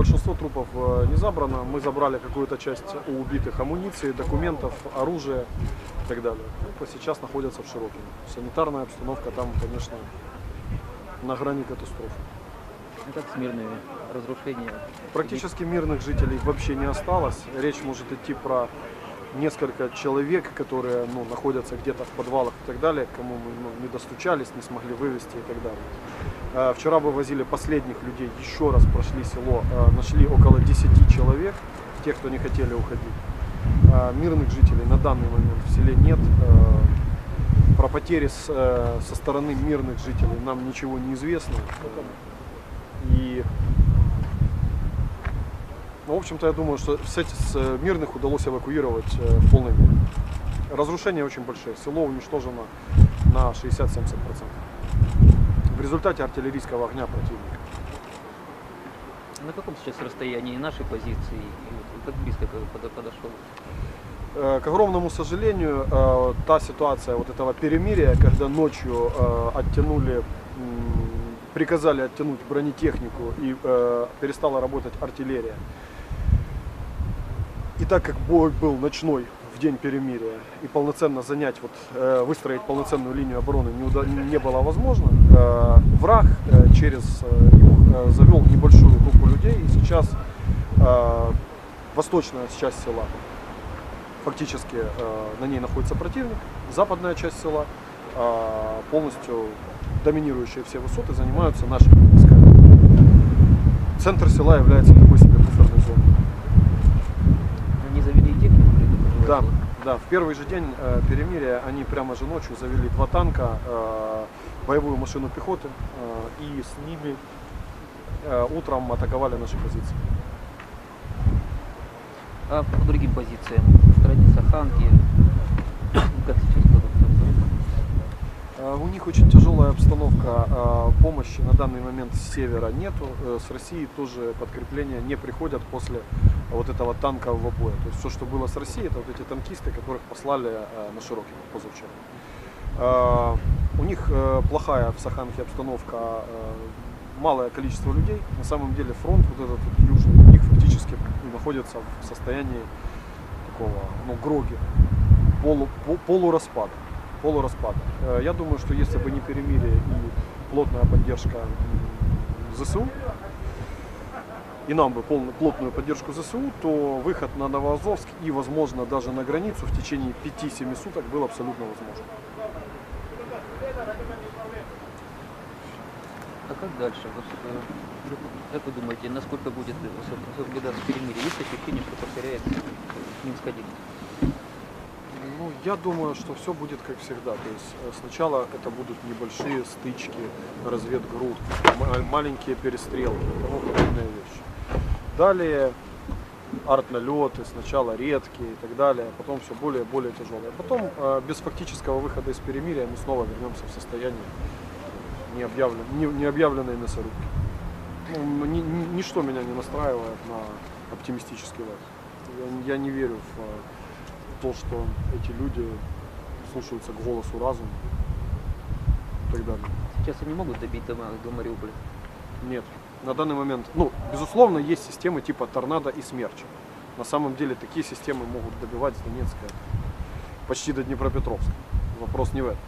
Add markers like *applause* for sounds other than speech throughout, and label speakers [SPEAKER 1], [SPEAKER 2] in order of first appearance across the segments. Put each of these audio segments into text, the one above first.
[SPEAKER 1] большинство трупов э, не забрано. Мы забрали какую-то часть у убитых амуниции, документов, оружия и так далее. Ну, сейчас находятся в Широкине. Санитарная обстановка там, конечно, на грани катастрофы.
[SPEAKER 2] Ну, как с мирными разрушения?
[SPEAKER 1] Практически мирных жителей вообще не осталось. Речь может идти про несколько человек, которые ну, находятся где-то в подвалах и так далее, кому мы ну, не достучались, не смогли вывести и так далее. Э, Вчера вывозили последних людей, еще раз прошли село, э, нашли около 10 человек, тех, кто не хотели уходить. Э, Мирных жителей на данный момент в селе нет. Про потери со стороны мирных жителей нам ничего не известно. И ну, в общем-то, я думаю, что с, мирных удалось эвакуировать в полной мере. Разрушения очень большие. Село уничтожено на 60-70%. В результате артиллерийского огня противника.
[SPEAKER 2] На каком сейчас расстоянии нашей позиции? И как близко подошел?
[SPEAKER 1] Э, К огромному сожалению, э, та ситуация вот этого перемирия, когда ночью э, оттянули, приказали оттянуть бронетехнику и перестала работать артиллерия. И так как бой был ночной в день перемирия и полноценно занять, вот, выстроить полноценную линию обороны не, было возможно, враг э, через э, э, завел небольшую группу людей и сейчас э, восточная часть села фактически э, на ней находится противник, западная часть села, э, полностью доминирующие все высоты, занимаются нашими войсками. Центр села является такой Да, да, в первый же день э, перемирия они прямо же ночью завели два танка, э, боевую машину пехоты э, и с ними э, утром атаковали наши позиции.
[SPEAKER 2] А по другим позициям? В стороне Саханки? *coughs* Как сейчас?
[SPEAKER 1] Э, У них очень тяжелая обстановка. э, Помощи на данный момент с севера нету. Э, С России тоже подкрепления не приходят после вот этого танкового боя. То есть все, что было с Россией, это вот эти танкисты, которых послали э, на Широкино позавчера. Э, У них э, плохая в Саханке обстановка, малое количество людей. На самом деле фронт вот этот вот южный у них фактически находится в состоянии такого, ну, гроги, полу, по- полураспада полураспада. Я думаю, что если бы не перемирие и плотная поддержка ЗСУ, и нам бы полную, плотную поддержку ЗСУ, то выход на Новоазовск и, возможно, даже на границу в течение 5-7 суток был абсолютно возможен.
[SPEAKER 2] А как дальше? Э, как вы думаете, насколько будет э, соблюдаться перемирие? Есть ощущение, что повторяется Минск-1?
[SPEAKER 1] Ну, я думаю, что все будет как всегда. То есть э, сначала это будут небольшие стычки, разведгрупп, ма- маленькие перестрелки тому подобные вещи. Далее арт-налеты, сначала редкие и так далее, а потом все более и более тяжелое. Потом э, без фактического выхода из перемирия мы снова вернемся в состояние необъявлен, не, необъявленной мясорубки. Ну, м- ни- ни- ничто меня не настраивает на оптимистический лад. Я, я не верю в э, то, что эти люди слушаются к голосу разума и так далее.
[SPEAKER 2] Сейчас они могут добить до Мариуполя?
[SPEAKER 1] Нет. На данный момент, ну, безусловно, есть системы типа торнадо и смерча. На самом деле такие системы могут добивать с Донецка почти до Днепропетровска. Вопрос не в этом.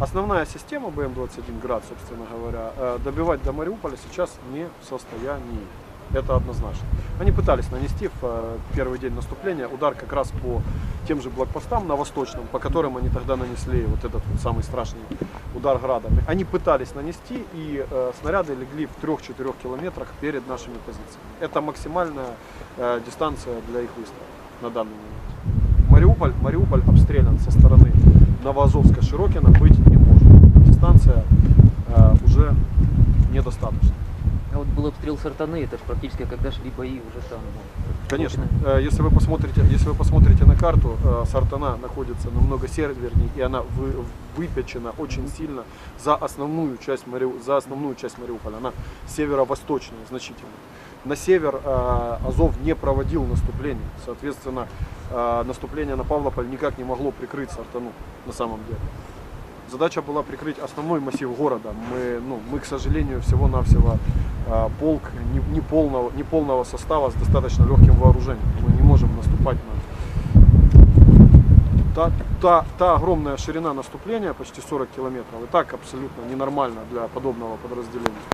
[SPEAKER 1] Основная система БМ-21 Град, собственно говоря, э, добивать до Мариуполя сейчас не в состоянии. Это однозначно. Они пытались нанести в э, первый день наступления удар как раз по тем же блокпостам на восточном, по которым они тогда нанесли вот этот вот самый страшный удар градами. Они пытались нанести, и э, снаряды легли в 3-4 километрах перед нашими позициями. Это максимальная э, дистанция для их выстрела на данный момент. Мариуполь, Мариуполь обстрелян со стороны Новоазовска Широкина быть не может. Дистанция э, уже недостаточно.
[SPEAKER 2] А вот был обстрел Сартаны, это же практически когда шли бои уже там. ну,
[SPEAKER 1] Конечно. Э, Если вы посмотрите, если вы посмотрите на карту, э, Сартана находится намного севернее, и она вы- выпечена очень сильно за основную часть Мариу- за основную часть Мариуполя. Она северо-восточная значительно. На север э, Азов не проводил наступление, соответственно, наступление на Павлополь никак не могло прикрыть Сартану на самом деле. Задача была прикрыть основной массив города. Мы, ну, мы к сожалению, всего-навсего а, полк не, не полного, не полного состава с достаточно легким вооружением. Мы не можем наступать на... Та, та, та огромная ширина наступления, почти 40 километров, и так абсолютно ненормально для подобного подразделения.